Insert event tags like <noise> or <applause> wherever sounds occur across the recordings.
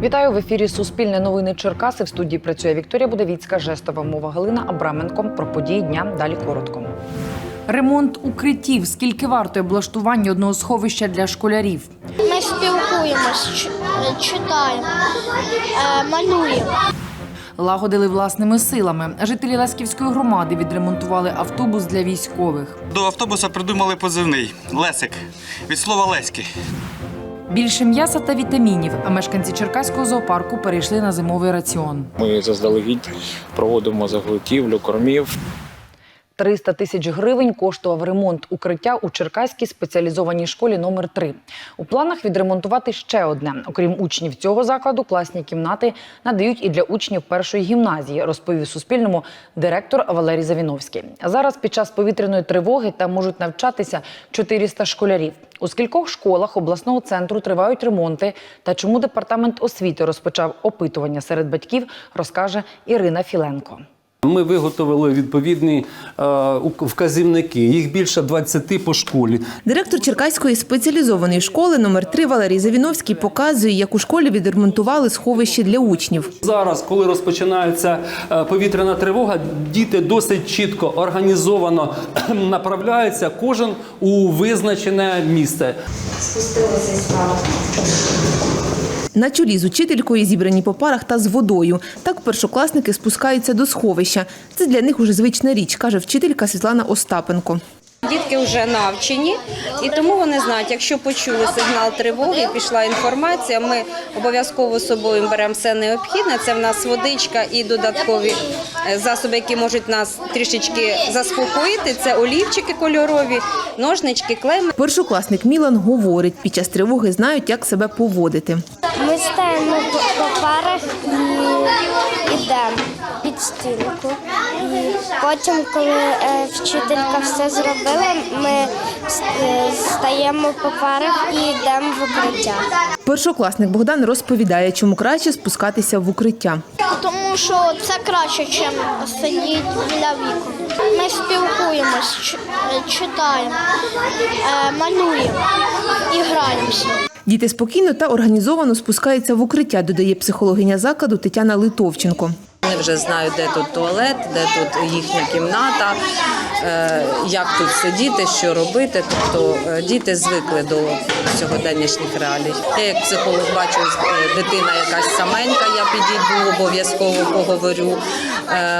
Вітаю в ефірі Суспільне новини Черкаси. В студії працює Вікторія Будовіцька, жестова мова Галина Абраменко. Про події дня далі коротко. Ремонт укриттів. Скільки вартує облаштування одного сховища для школярів? Ми спілкуємось, читаємо, е, малюємо. Лагодили власними силами. Жителі Ласківської громади відремонтували автобус для військових. До автобуса придумали позивний Лесик від слова Леськи. Більше м'яса та вітамінів. А мешканці Черкаського зоопарку перейшли на зимовий раціон. Ми заздалегідь проводимо заготівлю кормів. 300 тисяч гривень коштував ремонт укриття у Черкаській спеціалізованій школі номер 3 У планах відремонтувати ще одне. Окрім учнів цього закладу, класні кімнати надають і для учнів першої гімназії, розповів Суспільному директор Валерій Завіновський. Зараз під час повітряної тривоги там можуть навчатися 400 школярів. У скількох школах обласного центру тривають ремонти та чому департамент освіти розпочав опитування серед батьків, розкаже Ірина Філенко. Ми виготовили відповідні е, вказівники. Їх більше 20 по школі. Директор Черкаської спеціалізованої школи номер 3 Валерій Завіновський показує, як у школі відремонтували сховище для учнів. Зараз, коли розпочинається е, повітряна тривога, діти досить чітко організовано <clears throat> направляються кожен у визначене місце. На чолі з учителькою зібрані по парах та з водою. Так першокласники спускаються до сховища. Це для них уже звична річ, каже вчителька Світлана Остапенко. Дітки вже навчені, і тому вони знають, якщо почули сигнал тривоги, пішла інформація. Ми обов'язково з собою беремо все необхідне. Це в нас водичка і додаткові е, засоби, які можуть нас трішечки заспокоїти. Це олівчики кольорові, ножнички, клей. Першокласник Мілан говорить, під час тривоги знають, як себе поводити. Ми стаємо по, по парах і йдемо під стінку. І потім, коли е, вчителька все зробила, ми е, стаємо по парах і йдемо в укриття. Першокласник Богдан розповідає, чому краще спускатися в укриття. Тому що це краще, ніж сидіти біля вікон. Ми спілкуємось, читаємо, е, малюємо і граємося. Діти спокійно та організовано спускаються в укриття, додає психологиня закладу Тетяна Литовченко. Вони вже знають, де тут туалет, де тут їхня кімната, е, як тут сидіти, що робити. Тобто е, діти звикли до сьогоднішніх реалій. Я як психолог бачу, е, дитина якась саменька, я підійду, обов'язково поговорю.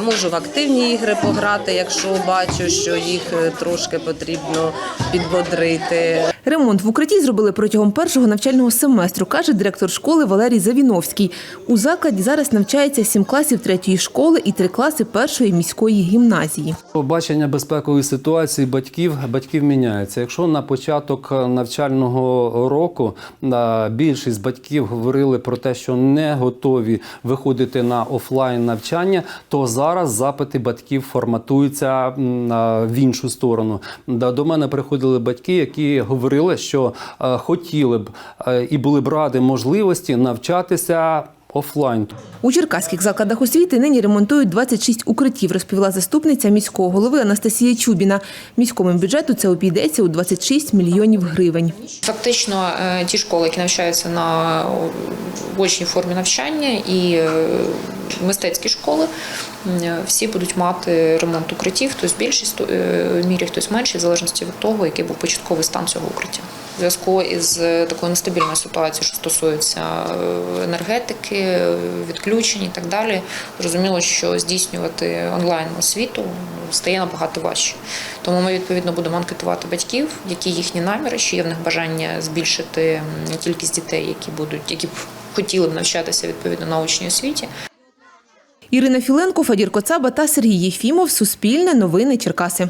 Можу в активні ігри пограти, якщо бачу, що їх трошки потрібно підбодрити. Ремонт в укритті зробили протягом першого навчального семестру, каже директор школи Валерій Завіновський. У закладі зараз навчається сім класів третьої школи і три класи першої міської гімназії. Бачення безпекової ситуації батьків батьків міняється. Якщо на початок навчального року більшість батьків говорили про те, що не готові виходити на офлайн навчання, то зараз запити батьків форматуються в іншу сторону. До мене приходили батьки, які говорили, що е, хотіли б е, і були б ради можливості навчатися офлайн. У черкаських закладах освіти нині ремонтують 26 укриттів, розповіла заступниця міського голови Анастасія Чубіна. Міському бюджету це обійдеться у 26 мільйонів гривень. Фактично, е, ті школи, які навчаються на очній формі навчання, і е, мистецькі школи, всі будуть мати ремонт укриттів, хтось в більшій е, мірі, хтось в меншій, в залежності від того, який був початковий стан цього укриття. В зв'язку із е, такою нестабільною ситуацією, що стосується е, енергетики, відключень і так далі, зрозуміло, що здійснювати онлайн освіту стає набагато важче. Тому ми відповідно будемо анкетувати батьків, які їхні наміри, чи є в них бажання збільшити кількість дітей, які будуть, які б хотіли б навчатися відповідно на очній освіті. Ірина Філенко, Фадір Коцаба та Сергій Єфімов. Суспільне новини Черкаси.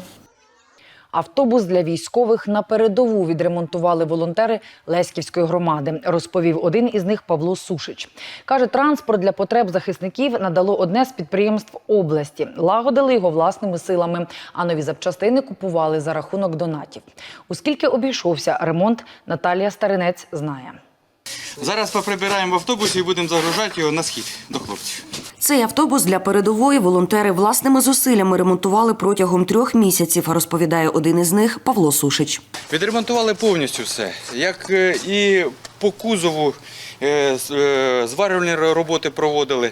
Автобус для військових на передову відремонтували волонтери Леськівської громади, розповів один із них Павло Сушич. Каже, транспорт для потреб захисників надало одне з підприємств області. Лагодили його власними силами, а нові запчастини купували за рахунок донатів. Оскільки обійшовся ремонт, Наталія Старинець знає. Зараз поприбираємо в автобусі і будемо загружати його на схід до хлопців. Цей автобус для передової волонтери власними зусиллями ремонтували протягом трьох місяців, розповідає один із них Павло Сушич. Відремонтували повністю все. Як е, і по кузову, е, е, зварювальні роботи проводили,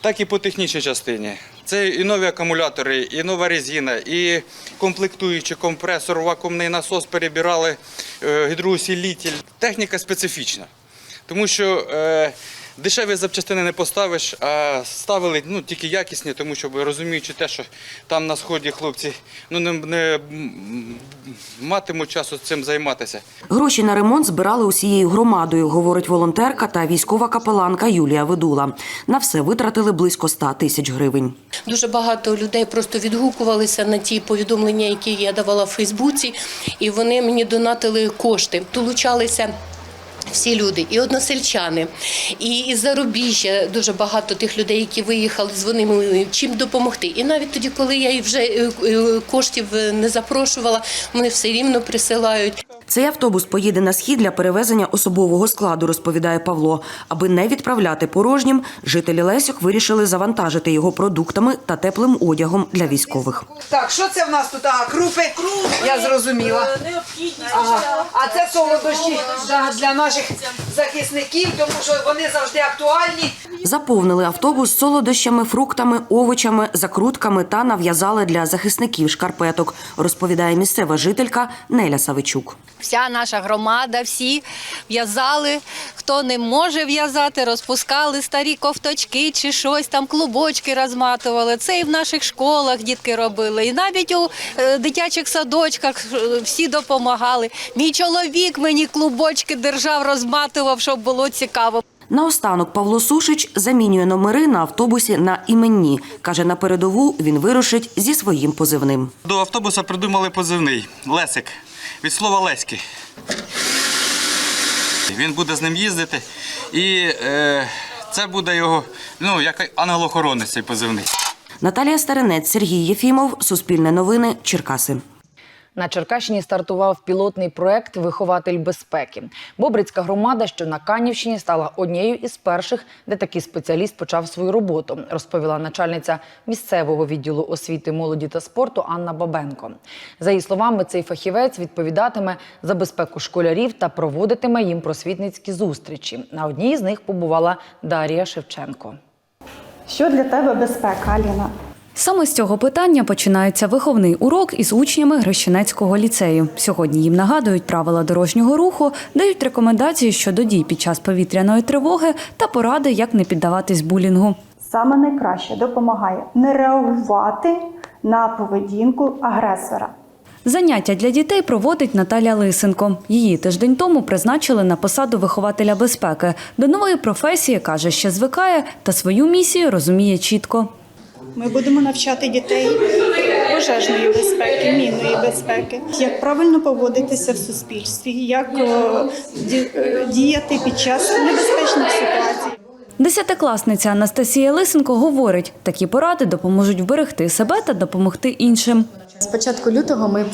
так і по технічній частині. Це і нові акумулятори, і нова резина, і комплектуючий компресор, вакуумний насос перебирали, гідроусилитель. Техніка специфічна. Тому що дешеві запчастини не поставиш, а ставили ну, тільки якісні, тому що розуміючи те, що там на сході хлопці ну, не, не матимуть часу цим займатися. Гроші на ремонт збирали усією громадою, говорить волонтерка та військова капеланка Юлія Ведула. На все витратили близько 100 тисяч гривень. Дуже багато людей просто відгукувалися на ті повідомлення, які я давала в Фейсбуці, і вони мені донатили кошти. Долучалися. Всі люди, і односельчани, і із зарубіжжя дуже багато тих людей, які виїхали, дзвонили, чим допомогти. І навіть тоді, коли я вже е, е, коштів е, не запрошувала, вони все рівно присилають. Цей автобус поїде на схід для перевезення особового складу, розповідає Павло. Аби не відправляти порожнім, жителі Лесьок вирішили завантажити його продуктами та теплим одягом для військових. Так, що це в нас тут? А, крупи? Я зрозуміла. Ага. А це солодощі да, для наших захисників, тому що вони завжди актуальні. Заповнили автобус солодощами, фруктами, овочами, закрутками та нав'язали для захисників шкарпеток, розповідає місцева жителька Неля Савичук. Вся наша громада, всі в'язали. Хто не може в'язати, розпускали старі ковточки чи щось там, клубочки розматували. Це і в наших школах дітки робили. І навіть у е, дитячих садочках е, всі допомагали. Мій чоловік мені клубочки держав, розматував, щоб було цікаво. Наостанок Павло Сушич замінює номери на автобусі на іменні. Каже, на передову він вирушить зі своїм позивним. До автобуса придумали позивний Лесик від слова Леськи. Він буде з ним їздити, і е, це буде його ну, як ангел-охоронець цей позивний. Наталія Старинець, Сергій Єфімов, Суспільне новини, Черкаси. На Черкащині стартував пілотний проект Вихователь безпеки. Бобрицька громада, що на Канівщині, стала однією із перших, де такий спеціаліст почав свою роботу, розповіла начальниця місцевого відділу освіти, молоді та спорту Анна Бабенко. За її словами, цей фахівець відповідатиме за безпеку школярів та проводитиме їм просвітницькі зустрічі. На одній з них побувала Дар'я Шевченко. Що для тебе безпека, Аліна? Саме з цього питання починається виховний урок із учнями Грещенецького ліцею. Сьогодні їм нагадують правила дорожнього руху, дають рекомендації щодо дій під час повітряної тривоги та поради, як не піддаватись булінгу. Саме найкраще допомагає не реагувати на поведінку агресора. Заняття для дітей проводить Наталя Лисенко. Її тиждень тому призначили на посаду вихователя безпеки. До нової професії каже, ще звикає та свою місію розуміє чітко. Ми будемо навчати дітей пожежної безпеки, мінної безпеки, як правильно поводитися в суспільстві, як е, ді- діяти під час небезпечних ситуацій. Десятикласниця Анастасія Лисенко говорить, такі поради допоможуть вберегти себе та допомогти іншим. З початку лютого ми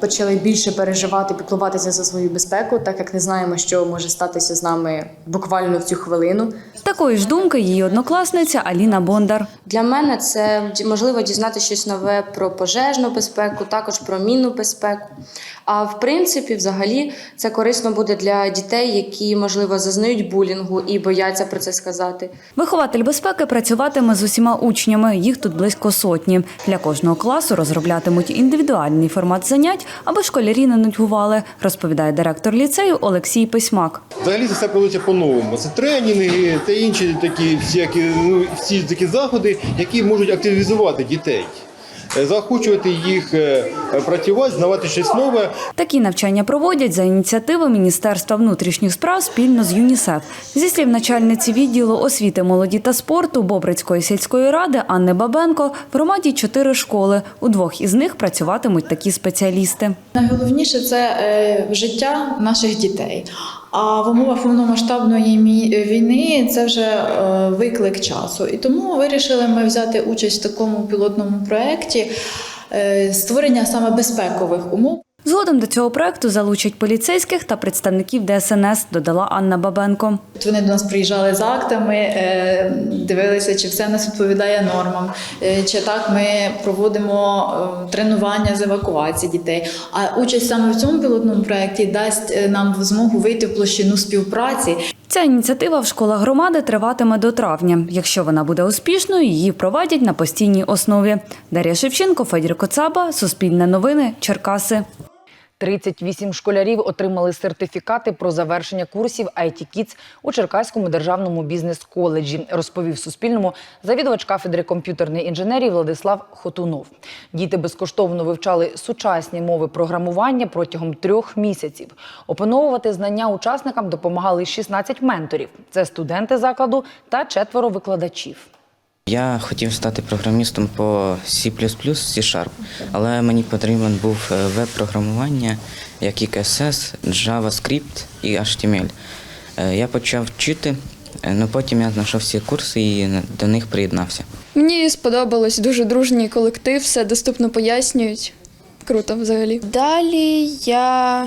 почали більше переживати, піклуватися за свою безпеку, так як не знаємо, що може статися з нами буквально в цю хвилину. Такої ж думки її однокласниця Аліна Бондар. Для мене це можливо дізнати щось нове про пожежну безпеку, також про мінну безпеку. А в принципі, взагалі, це корисно буде для дітей, які можливо зазнають булінгу і бояться про це сказати. Вихователь безпеки працюватиме з усіма учнями. Їх тут близько сотні. Для кожного класу розроблятимуть індивідуальний формат занять, аби школярі не нудьгували, розповідає директор ліцею Олексій Письмак. Взагалі це все проводиться по-новому. Це тренінги та інші такі всякі, ну, всі такі заходи, які можуть активізувати дітей, заохочувати їх е, працювати, знавати щось нове. Такі навчання проводять за ініціативи Міністерства внутрішніх справ спільно з ЮНІСЕФ. Зі слів начальниці відділу освіти, молоді та спорту Бобрицької сільської ради Анни Бабенко в громаді чотири школи. У двох із них працюватимуть такі спеціалісти. Найголовніше це е, життя наших дітей. А в умовах повномасштабної війни це вже е, виклик часу. І тому вирішили ми взяти участь в такому пілотному проєкті е, створення саме безпекових умов. Згодом до цього проекту залучать поліцейських та представників ДСНС, додала Анна Бабенко. Вони до нас приїжджали з актами, е, дивилися, чи все нас відповідає нормам, е, чи так ми проводимо е, тренування з евакуації дітей. А участь саме в цьому пілотному проєкті дасть нам змогу вийти в площину співпраці. Ця ініціатива в школах громади триватиме до травня. Якщо вона буде успішною, її впровадять на постійній основі. Дар'я Шевченко, Федір Коцаба, Суспільне новини, Черкаси. 38 школярів отримали сертифікати про завершення курсів IT Kids у Черкаському державному бізнес-коледжі, розповів Суспільному завідувач кафедри комп'ютерної інженерії Владислав Хотунов. Діти безкоштовно вивчали сучасні мови програмування протягом трьох місяців. Опановувати знання учасникам допомагали 16 менторів. Це студенти закладу та четверо викладачів. Я хотів стати програмістом по C++, C-Sharp, але мені потрібен був е, веб-програмування, як і CSS, JavaScript і HTML. Е, Я почав вчити, е, ну потім я знайшов всі курси і до них приєднався. Мені сподобалось дуже дружній колектив, все доступно пояснюють. Круто взагалі. Далі я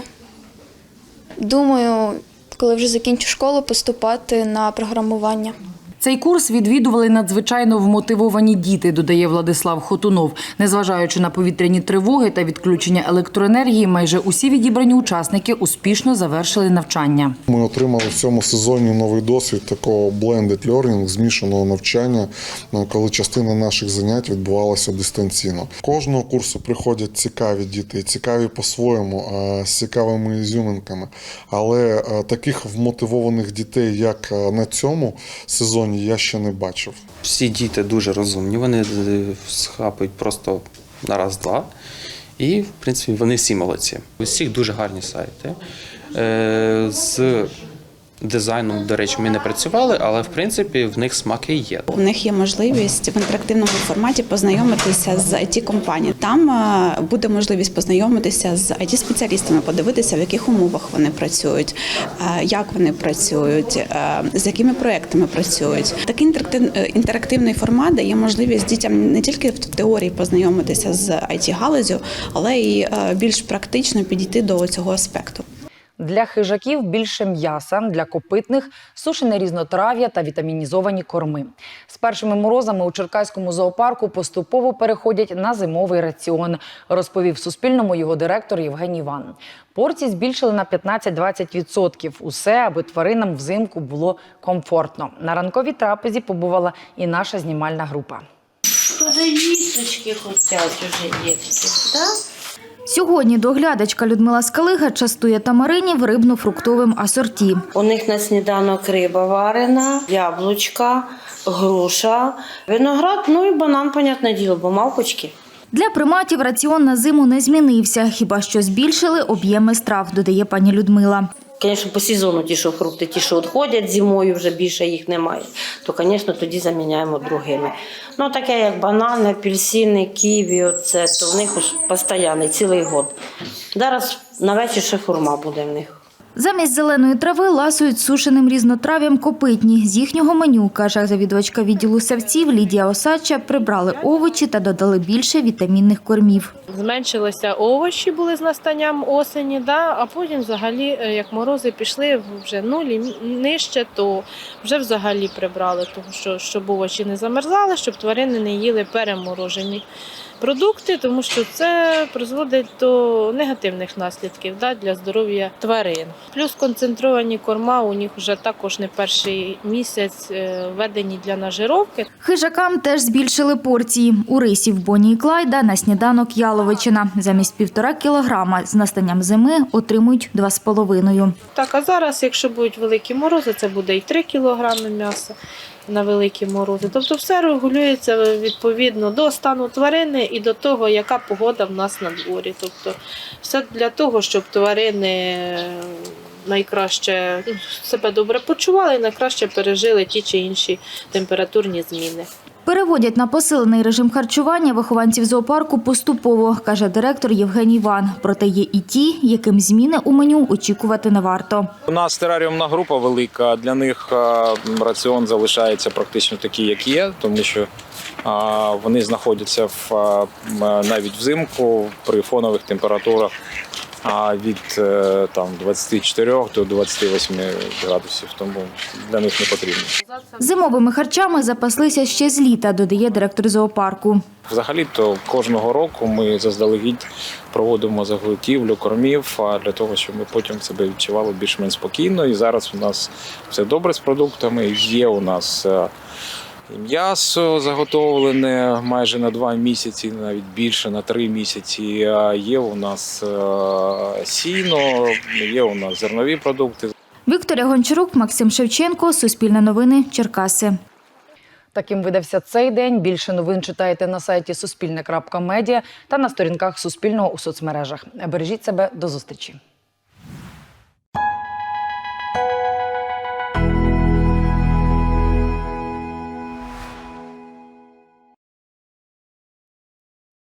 думаю, коли вже закінчу школу, поступати на програмування. Цей курс відвідували надзвичайно вмотивовані діти, додає Владислав Хотунов. Незважаючи на повітряні тривоги та відключення електроенергії, майже усі відібрані учасники успішно завершили навчання. Ми отримали в цьому сезоні новий досвід такого blended learning, змішаного навчання, е, коли частина наших занять відбувалася дистанційно. Кожного курсу приходять цікаві діти, цікаві по-своєму, е, з цікавими ізюминками. Але е, таких вмотивованих дітей, як на цьому сезоні, я ще не бачив. Всі діти дуже розумні, вони е, схапують просто на раз-два. І, в принципі, вони всі молодці. Усіх дуже гарні сайти. Е, З дизайном, до речі, ми не працювали, але в принципі в них смаки є. У них є можливість в інтерактивному форматі познайомитися з it компанією Там е, буде можливість познайомитися з it спеціалістами подивитися, в яких умовах вони працюють, е, як вони працюють, е, з якими проектами працюють. Такий інтерактив- інтерактивний формат дає можливість дітям не тільки в теорії познайомитися з it галузю, але й більш практично підійти до цього аспекту. Для хижаків більше м'яса, для копитних сушене різнотрав'я та вітамінізовані корми. З першими морозами у Черкаському зоопарку поступово переходять на зимовий раціон, розповів Суспільному його директор Євгеній Іван. Порції збільшили на 15-20%. Усе, аби тваринам взимку було комфортно. На ранковій трапезі побувала і наша знімальна група. Уже їсточки хочуть уже дітки, так? Сьогодні доглядачка Людмила Скалига частує тамаринів рибно-фруктовим асорті. У них на сніданок риба варена, яблучка, груша, виноград, ну і банан, понятне діло, бо мавпочки. Для приматів раціон на зиму не змінився, хіба що збільшили об'єми страв, додає пані Людмила. Звісно, по сезону ті, що фрукти, ті, що відходять зимою, вже більше їх немає, то, звісно, тоді заміняємо другими. Ну, таке як банани, апельсини, ківі, оце, то в них постійно, цілий год. Зараз на вечір ще хурма буде в них. Замість зеленої трави ласують сушеним різнотрав'ям копитні. З їхнього меню, каже завідувачка відділу савців Лідія Осадча, прибрали овочі та додали більше вітамінних кормів. Зменшилися овочі були з настанням осені, да, а потім взагалі, е, як морози пішли вже нулі нижче, то вже взагалі прибрали, тому що щоб овочі не замерзали, щоб тварини не їли переморожені продукти, тому що це призводить до негативних наслідків да, для здоров'я тварин. Плюс концентровані корма у них вже також не перший місяць е, введені для нажировки. Хижакам теж збільшили порції. У рисів Боні і Клайда на сніданок яловичина. Замість півтора кілограма з настанням зими отримують два з половиною. Так, а зараз, якщо будуть великі морози, це буде і 3 кілограми м'яса на великі морози. Тобто все регулюється відповідно до стану тварини і до того, яка погода в нас на дворі. Тобто все для того, щоб тварини найкраще ну, себе добре почували і найкраще пережили ті чи інші температурні зміни. Переводять на посилений режим харчування вихованців зоопарку поступово, каже директор Євгеній Іван. Проте є і ті, яким зміни у меню очікувати не варто. У нас тераріумна група велика. Для них е, раціон залишається практично такий, як є, тому що вони знаходяться в навіть взимку при фонових температурах а від е, там 24 до 28 градусів, тому для них не потрібно. Зимовими харчами запаслися ще з літа, додає директор зоопарку. Взагалі-то кожного року ми заздалегідь проводимо заготівлю кормів для того, щоб ми потім себе відчували більш-менш спокійно. І зараз у нас все добре з продуктами. Є у нас е, м'ясо заготовлене майже на два місяці, навіть більше на три місяці. А Є у нас е, сіно, є у нас зернові продукти. Вікторія Гончарук, Максим Шевченко, Суспільне новини, Черкаси. Таким видався цей день. Більше новин читайте на сайті Суспільне.Медіа та на сторінках Суспільного у соцмережах. Бережіть себе до зустрічі.